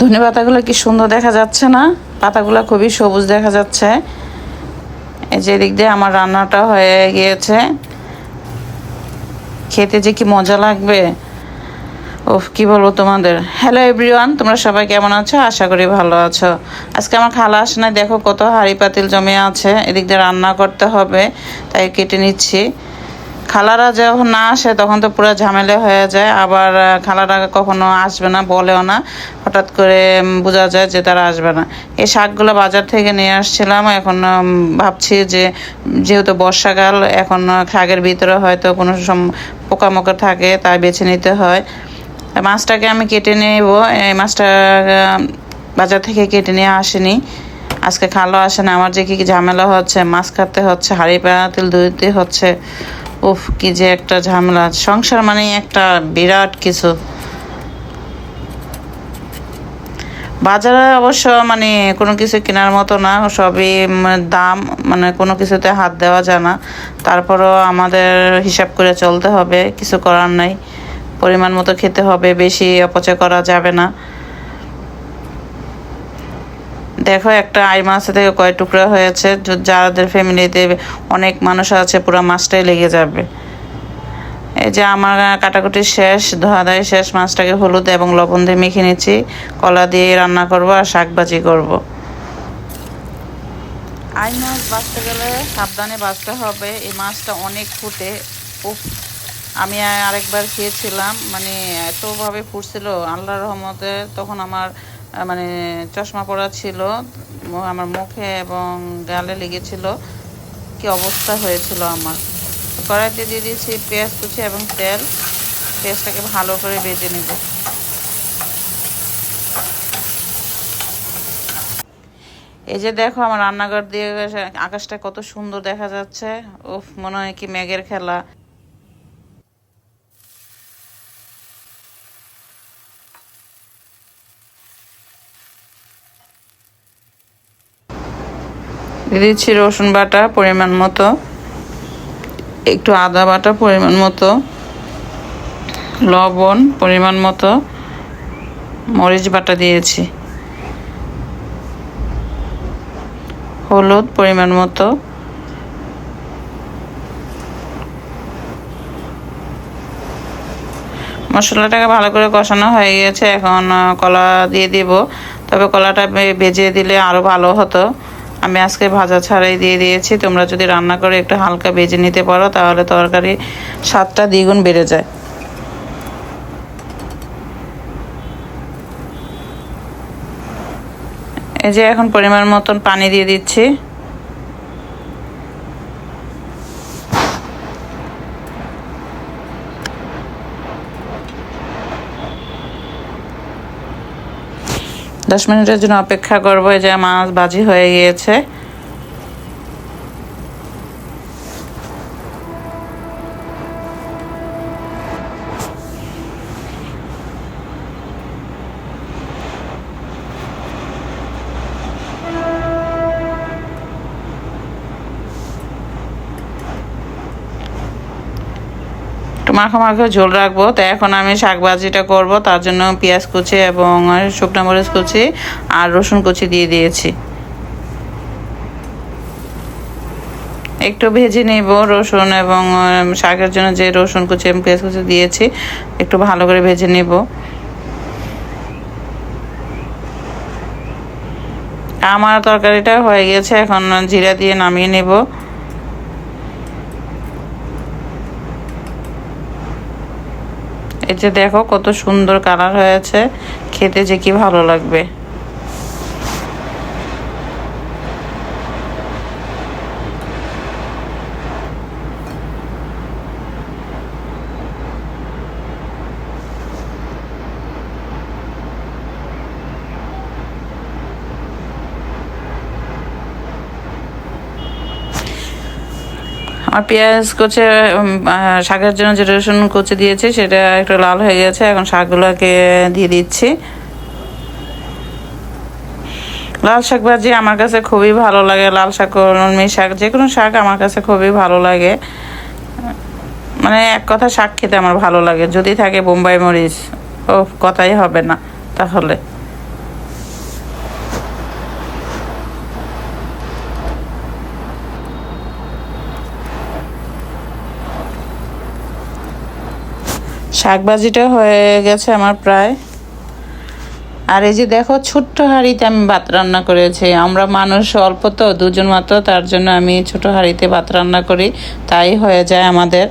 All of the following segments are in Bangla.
ধনে পাতাগুলো কি সুন্দর দেখা যাচ্ছে না? পাতাগুলো খুবই সবুজ দেখা যাচ্ছে। এই যে দিক দিয়ে আমার রান্নাটা হয়ে গিয়েছে। খেতে যে কি মজা লাগবে? ওফ কি বলব তোমাদের? হ্যালো এভরিওয়ান তোমরা সবাই কেমন আছো? আশা করি ভালো আছো। আজকে আমার খালা আসে নাই, দেখো কত হাঁড়ি পাতিল জমে আছে। এদিক দিয়ে রান্না করতে হবে, তাই কেটে নিচ্ছি। খালারা যখন না আসে, তখন তো পুরো ঝামেলা হয়ে যায়। আবার খালারা কখনো আসবে না, বলেও না। হঠাৎ করে বোঝা যায় যে তারা আসবে না। এই শাকগুলো বাজার থেকে নিয়ে আসছিলাম। এখন ভাবছি যে, যেহেতু বর্ষাকাল, এখন শাকের ভিতরে হয়তো কোনো সম, পোকামাকড় থাকে, তাই বেছে নিতে হয়। মাছটাকে আমি কেটে নেব। এই মাছটা বাজার থেকে কেটে নিয়ে আসেনি। আজকে খালো আসে না। আমার যে কি ঝামেলা হচ্ছে, মাছ কাটতে হচ্ছে, হাঁড়ি পাতিল ধুইতে হচ্ছে। উফ, কি যে একটা ঝামেলা। সংসার মানে একটা বিরাট কিছু। বাজারে অবশ্য মানে কোনো কিছু কেনার মতো না, সবই দাম মানে কোনো কিছুতে হাত দেওয়া যায় না। তারপরও আমাদের হিসাব করে চলতে হবে, কিছু করার নাই। পরিমাণ মতো খেতে হবে, বেশি অপচয় করা যাবে না। দেখো, একটা আই মাছ থেকে কয় টুকরা হয়েছে। যাদের ফ্যামিলিতে অনেক মানুষ আছে, পুরো মাছটাই লেগে যাবে। এই যে আমার কাটাকুটি শেষ ধোয়া ধাই শেষ, মাছটাকে হলুদ এবং লবণ দিয়ে মেখে নিচ্ছি। কলা দিয়ে রান্না করব আর শাক ভাজি করব। আই মাছ বাঁচতে গেলে সাবধানে বাঁচতে হবে। এই মাছটা অনেক ফুটে। উফ, আমি আরেকবার খেয়েছিলাম মানে এতভাবে ফুটছিল, আল্লাহর রহমতে। তখন আমার মানে চশমা পরা ছিল আমার মুখে এবং গালে লেগেছিল। কি অবস্থা হয়েছিল আমার? কড়াইতে দিয়ে দিয়েছি পেঁয়াজ কুচি এবং তেল। পেঁয়াজটাকে ভালো করে ভেজে নেব। এই যে দেখো আমার রান্নাঘর দিয়ে আকাশটা কত সুন্দর দেখা যাচ্ছে। উফ, মনে হয় কি মেঘের খেলা। দিয়ে দিচ্ছি রসুন বাটা পরিমাণ মতো, একটু আদা বাটা পরিমাণ মতো, লবণ পরিমাণ মতো, মরিচ বাটা দিয়েছি, হলুদ পরিমাণ মতো, মশলাটাকে ভালো করে কষানো হয়ে গেছে, এখন কলা দিয়ে দিব, তবে কলাটা ভেজে দিলে আরও ভালো হতো। আমি আজকে ভাজা ছাড়াই দিয়ে দিয়েছি। তোমরা যদি রান্না করে একটু হালকা ভেজে নিতে পারো, তাহলে তরকারি স্বাদটা দ্বিগুণ বেড়ে যায়। এই যে এখন পরিমাণ মতন পানি দিয়ে দিচ্ছি। দশ মিনিটের জন্য অপেক্ষা করব যে মাছ বাজি হয়ে গিয়েছে। মাখো মাখো ঝোল রাখব। তো এখন আমি শাক ভাজিটা করব, তার জন্য পেঁয়াজ কুচি এবং শুকনো মরিচ কুচি আর রসুন কুচি দিয়ে দিয়েছি। একটু ভেজে নিব রসুন এবং শাকের জন্য যে রসুন কুচি এবং পেঁয়াজ কুচি দিয়েছি, একটু ভালো করে ভেজে নিব। আমার তরকারিটা হয়ে গেছে, এখন জিরা দিয়ে নামিয়ে নেব। এই যে দেখো কত সুন্দর কালার হয়েছে। খেতে যে কি ভালো লাগবে। আর পেঁয়াজ কুচে শাকের জন্য যে রসুন কুচি দিয়েছি, সেটা একটু লাল হয়ে গেছে। এখন শাকগুলোকে দিয়ে দিচ্ছি। লাল শাক ভাজি আমার কাছে খুবই ভালো লাগে। লাল শাক কলমি শাক, যে কোনো শাক আমার কাছে খুবই ভালো লাগে। মানে এক কথা, শাক খেতে আমার ভালো লাগে। যদি থাকে বোম্বাই মরিচ ও কথাই হবে না, তাহলে। শাক ভাজিটা হয়ে গেছে আমার প্রায়। আর এই যে দেখো ছোট্ট হাঁড়িতে আমি ভাত রান্না করেছি। আমরা মানুষ অল্প তো, দুজন মাত্র, তার জন্য আমি ছোট হাঁড়িতে ভাত রান্না করি। তাই হয়ে যায় আমাদের।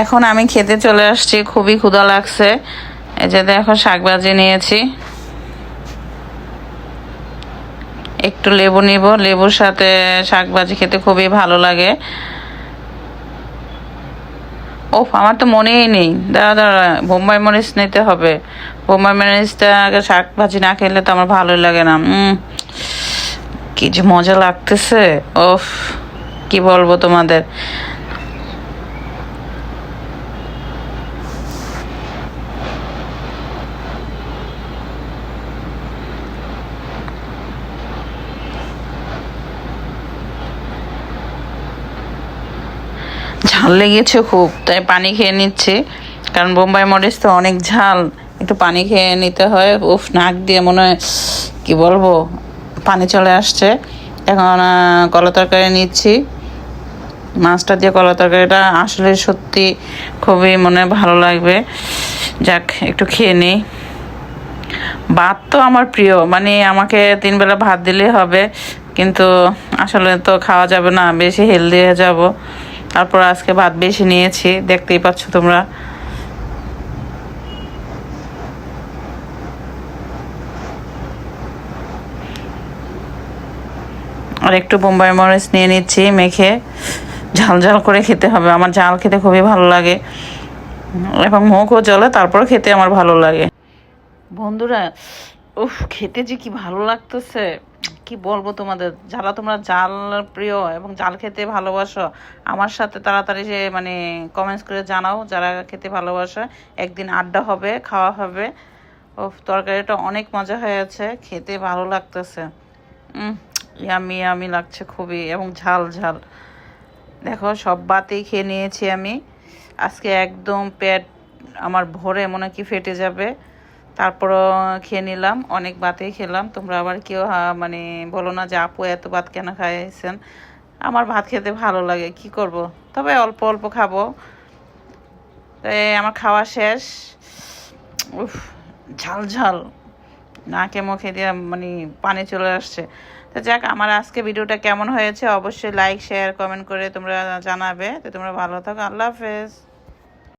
এখন আমি খেতে চলে আসছি, খুবই ক্ষুধা লাগছে। এই যে দেখো শাক ভাজি নিয়েছি। একটু লেবু নিব। লেবুর সাথে শাক ভাজি খেতে খুবই ভালো লাগে। ওফ, আমার তো মনেই নেই। দাঁড়া দাঁড়া, বোম্বাই মরিচ নিতে হবে। বোম্বাই মরিচটা আগে শাক ভাজি না খেলে তো আমার ভালোই লাগে না। কি যে মজা লাগতেছে। ওফ, কি বলব তোমাদের? ঝাল লেগেছে খুব, তাই পানি খেয়ে নিচ্ছি। কারণ বোম্বাই মরিচ তো অনেক ঝাল, একটু পানি খেয়ে নিতে হয়। উফ, নাক দিয়ে মনে হয়, কি বলব, পানি চলে আসছে। এখন কলা তরকারি নিচ্ছি। মাছটা দিয়ে কলা তরকারিটা আসলে সত্যি খুবই মনে ভালো লাগবে। যাক, একটু খেয়ে নিই। ভাত তো আমার প্রিয় মানে আমাকে তিন বেলা ভাত দিলেই হবে। কিন্তু আসলে তো খাওয়া যাবে না, বেশি হেলদি হয়ে যাব। তারপর আজকে ভাত বেশি নিয়েছি, দেখতেই পাচ্ছ তোমরা। আর একটু বোম্বাই মরিচ নিয়ে নিচ্ছি, মেখে ঝাল ঝাল করে খেতে হবে। আমার ঝাল খেতে খুবই ভালো লাগে। এবং মুখও জ্বলে, তারপর খেতে আমার ভালো লাগে। বন্ধুরা, উফ, খেতে যে কি ভালো লাগতেছে। কি বলব তোমাদের? যারা তোমরা জাল প্রিয় এবং জাল খেতে ভালোবাসো, আমার সাথে তাড়াতাড়ি যে মানে কমেন্টস করে জানাও, যারা খেতে ভালোবাসে, একদিন আড্ডা হবে, খাওয়া হবে। ও তরকারিটা অনেক মজা হয়েছে, খেতে ভালো লাগতেছে। ইয়ামি ইয়ামি লাগছে খুবই, এবং ঝাল ঝাল। দেখো, সব বাতেই খেয়ে নিয়েছি আমি। আজকে একদম পেট আমার ভরে মনে কি ফেটে যাবে। তারপরও খেয়ে নিলাম, অনেক ভাতেই খেলাম। তোমরা আবার কেউ মানে বলো না যে আপু এত ভাত কেন খাইছেন? আমার ভাত খেতে ভালো লাগে, কি করব? তবে অল্প অল্প খাব। আমার খাওয়া শেষ। উফ, ঝাল ঝাল। নাকে মুখে দিয়ে মানে পানি চলে আসছে। তো যাক, আমার আজকে ভিডিওটা কেমন হয়েছে অবশ্যই লাইক শেয়ার কমেন্ট করে তোমরা জানাবে। তো তোমরা ভালো থাকো, আল্লাহ হাফেজ।